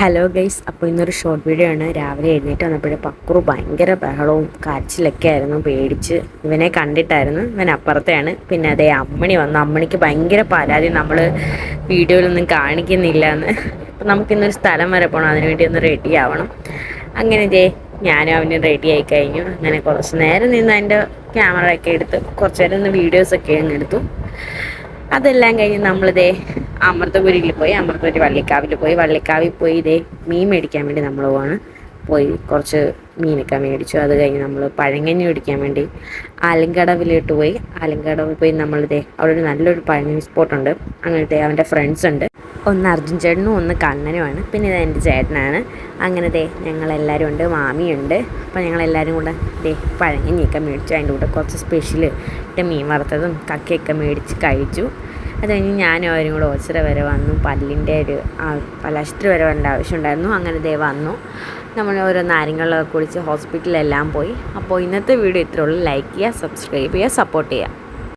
Hello guys അപ്പോൾ ഇന്നൊരു short video ആണ്. രാവിലെ എഴുന്നേറ്റ് വന്നപ്പോൾ പക്രു ഭയങ്കര ബഹളവും കാച്ചിലൊക്കെ ആയിരുന്നു. പേടിച്ച് ഇവനെ കണ്ടിട്ടായിരുന്നു. ഇവൻ അപ്പുറത്തെയാണ്. പിന്നെ അതേ അമ്മണി വന്നു. അമ്മണിക്ക് ഭയങ്കര പരാതി. നമ്മൾ വീഡിയോയിലൊന്നും കാണിക്കുന്നില്ല എന്ന് അപ്പം നമുക്കിന്നൊരു സ്ഥലം വരെ പോകണം അതിനുവേണ്ടി ഒന്ന് റെഡി ആവണം. അങ്ങനെ ഇതേ ഞാനും അവന് റെഡി ആയി കഴിഞ്ഞു. അങ്ങനെ കുറച്ച് നേരം നിന്ന് അതിന്റെ ക്യാമറ ഒക്കെ എടുത്ത് കുറച്ച് നേരം ഒന്ന് വീഡിയോസൊക്കെ അങ്ങ് എടുത്തു. അതെല്ലാം കഴിഞ്ഞ് നമ്മളിതേ അമൃതപുരിയിൽ പോയി അമൃതപുരി വള്ളിക്കാവിൽ പോയി. വള്ളിക്കാവിൽ പോയി ഇതേ മീൻ മേടിക്കാൻ വേണ്ടി നമ്മൾ പോവാണ്. പോയി കുറച്ച് മീനൊക്കെ മേടിച്ചു. അത് കഴിഞ്ഞ് നമ്മൾ പഴങ്കഞ്ഞി മേടിക്കാൻ വേണ്ടി ആലങ്കടവിലോട്ട് പോയി. ആലങ്കടവിൽ പോയി നമ്മളിതേ അവിടെ ഒരു നല്ലൊരു പഴങ്കഞ്ഞി സ്പോട്ടുണ്ട് അങ്ങനത്തെ അവന്റെ ഫ്രണ്ട്സ് ഉണ്ട്. ഒന്ന് അർജുൻ ചേട്ടനും ഒന്ന് കണ്ണനുമാണ് പിന്നെ ഇത് എന്റെ ചേട്ടനാണ്. അങ്ങനെ ദേ ഞങ്ങളെല്ലാവരും ഉണ്ട് മാമിയുണ്ട് അപ്പോൾ ഞങ്ങളെല്ലാവരും കൂടെ ദേ പഴങ്കഞ്ഞിയൊക്കെ മേടിച്ചു. അതിന്റെ കൂടെ കുറച്ച് സ്പെഷ്യൽ മീൻ വറുത്തതും കക്കയൊക്കെ മേടിച്ച് കഴിച്ചു. അത് കഴിഞ്ഞ് ഞാനും അവരും കൂടെ ഓച്ചിറ വരെ വന്നു. പല്ലിന്റെ ഒരു പലാശുപത്രി വരെ വരേണ്ട ആവശ്യമുണ്ടായിരുന്നു. അങ്ങനെ ദേ വന്നു. നമ്മൾ ഓരോ നാരങ്ങളൊക്കെ കുളിച്ച് ഹോസ്പിറ്റലിലെല്ലാം പോയി. അപ്പോൾ ഇന്നത്തെ വീഡിയോ ഇത്രയുള്ളൂ ലൈക്ക് ചെയ്യുക സബ്സ്ക്രൈബ് ചെയ്യുക സപ്പോർട്ട് ചെയ്യുക.